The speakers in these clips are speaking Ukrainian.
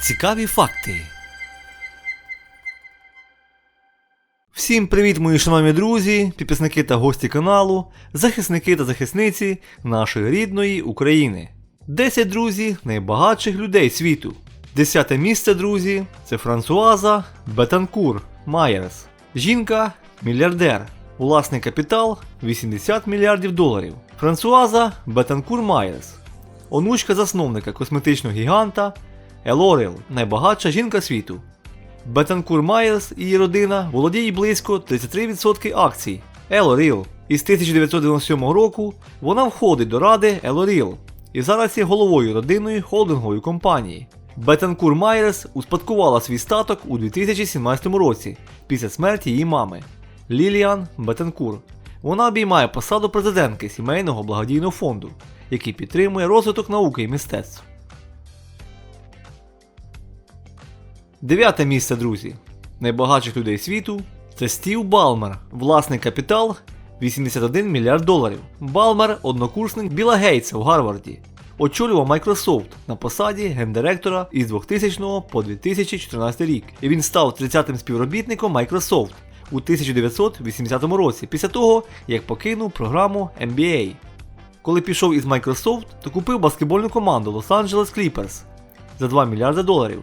Цікаві факти. Всім привіт, мої шановні друзі, підписники та гості каналу, захисники та захисниці нашої рідної України. 10 друзі найбагатших людей світу. Десяте місце, друзі, це Франсуаза Бетанкур Майерс. Жінка мільярдер. Власний капітал 80 мільярдів доларів. Франсуаза Бетанкур Майерс. Онучка засновника косметичного гіганта Елорел, найбагатша жінка світу. Бетанкур Майерс і її родина володіє близько 33% акцій Елоріл. Із 1997 року вона входить до ради Елоріл і зараз є головою родинної холдингової компанії. Бетанкур Майерс успадкувала свій статок у 2017 році після смерті її мами Ліліан Бетанкур. Вона обіймає посаду президентки сімейного благодійного фонду, який підтримує розвиток науки і мистецтв. Дев'яте місце, друзі. Найбагатших людей світу це Стів Балмер, власний капітал 81 мільярд доларів. Балмер однокурсник Біла Гейтса в Гарварді. Очолював Microsoft на посаді гендиректора із 2000 по 2014 рік. І він став 30-тим співробітником Microsoft у 1980 році, після того, як покинув програму MBA. Коли пішов із Microsoft, то купив баскетбольну команду Los Angeles Clippers за 2 мільярди доларів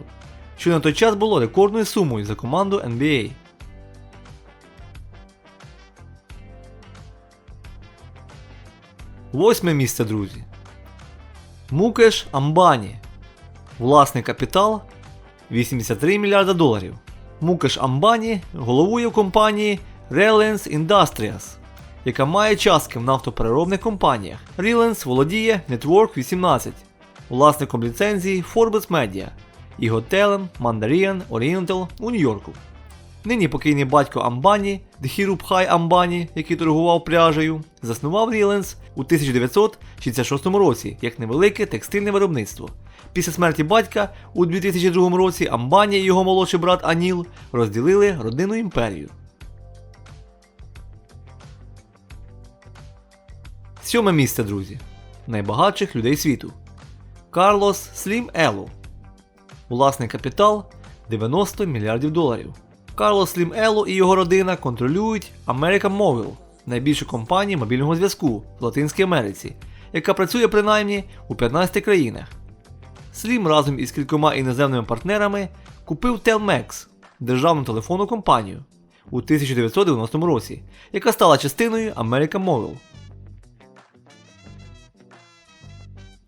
що на той час було рекордною сумою за команду NBA. Восьме місце, друзі. Мукеш Амбані. Власний капітал 83 мільярда доларів. Мукеш Амбані головує компанії Reliance Industries, яка має частки в нафтопереробних компаніях. Reliance володіє Network 18, власником ліцензії Forbes Media і готелем Mandarin Oriental у Нью-Йорку. Нині покійний батько Амбані, Дхірубхай Амбані, який торгував пряжею, заснував Ріленс у 1966 році як невелике текстильне виробництво. Після смерті батька у 2002 році Амбані і його молодший брат Аніл розділили родинну імперію. Сьоме місце, друзі. Найбагатших людей світу. Карлос Слім Елу власний капітал 90 мільярдів доларів. Карлос Слім Ело і його родина контролюють American Mobile, найбільшу компанію мобільного зв'язку в Латинській Америці, яка працює принаймні у 15 країнах. Слім разом із кількома іноземними партнерами купив Telmex, державну телефонну компанію, у 1990 році, яка стала частиною American Mobile.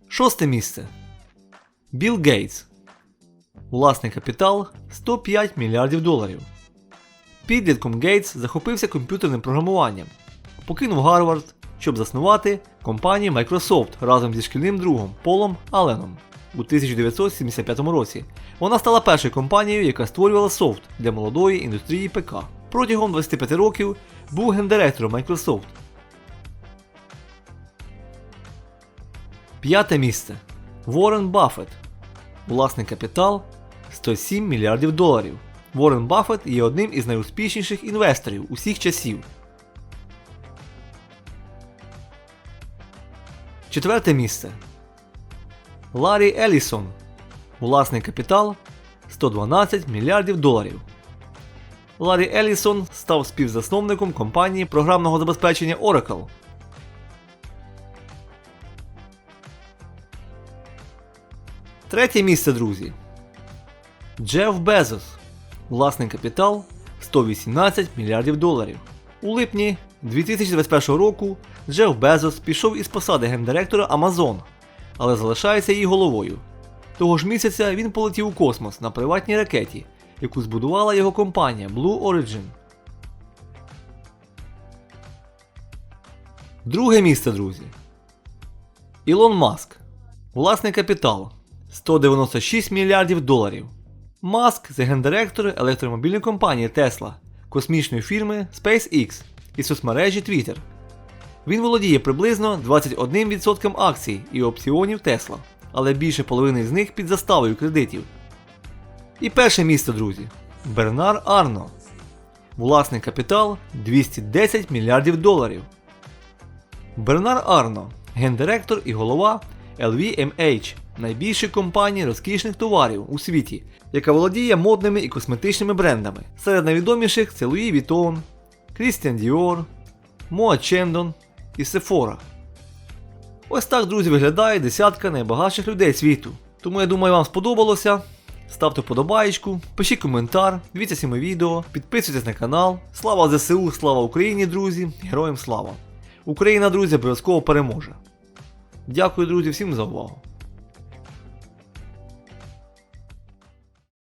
Шосте місце. Білл Гейтс Власний капітал 105 мільярдів доларів. Підлітком Гейтс захопився комп'ютерним програмуванням, покинув Гарвард, щоб заснувати компанію Microsoft разом зі шкільним другом Полом Алленом у 1975 році. Вона стала першою компанією, яка створювала софт для молодої індустрії ПК. Протягом 25 років був гендиректором Microsoft. П'яте місце. Ворен Баффет. Власний капітал 107 мільярдів доларів. Ворен Баффет є одним із найуспішніших інвесторів усіх часів. Четверте місце. Ларі Елісон. Власний капітал 112 мільярдів доларів. Ларі Елісон став співзасновником компанії програмного забезпечення Oracle. Третє місце, друзі. Джеф Безос. Власний капітал 118 мільярдів доларів. У липні 2021 року Джеф Безос пішов із посади гендиректора Amazon, але залишається її головою. Того ж місяця він полетів у космос на приватній ракеті, яку збудувала його компанія Blue Origin. Друге місце, друзі. Ілон Маск. Власний капітал 196 мільярдів доларів. Маск це гендиректор електромобільної компанії Tesla, космічної фірми SpaceX і соцмережі Twitter. Він володіє приблизно 21% акцій і опціонів Tesla, але більше половини з них під заставою кредитів. І перше місце, друзі. Бернар Арно. Власний капітал 210 мільярдів доларів. Бернар Арно гендиректор і голова LVMH найбільшої компанії розкішних товарів у світі, яка володіє модними і косметичними брендами. Серед найвідоміших це Louis Vuitton, Christian Dior, Moa Chandon і Sephora. Ось так, друзі, виглядає десятка найбагатших людей світу. Тому я думаю, вам сподобалося. Ставте вподобаєчку, пишіть коментар, дивіться всі відео, підписуйтесь на канал. Слава ЗСУ, слава Україні, друзі! Героям слава! Україна, друзі, обов'язково переможе. Дякую, друзі, всім за увагу.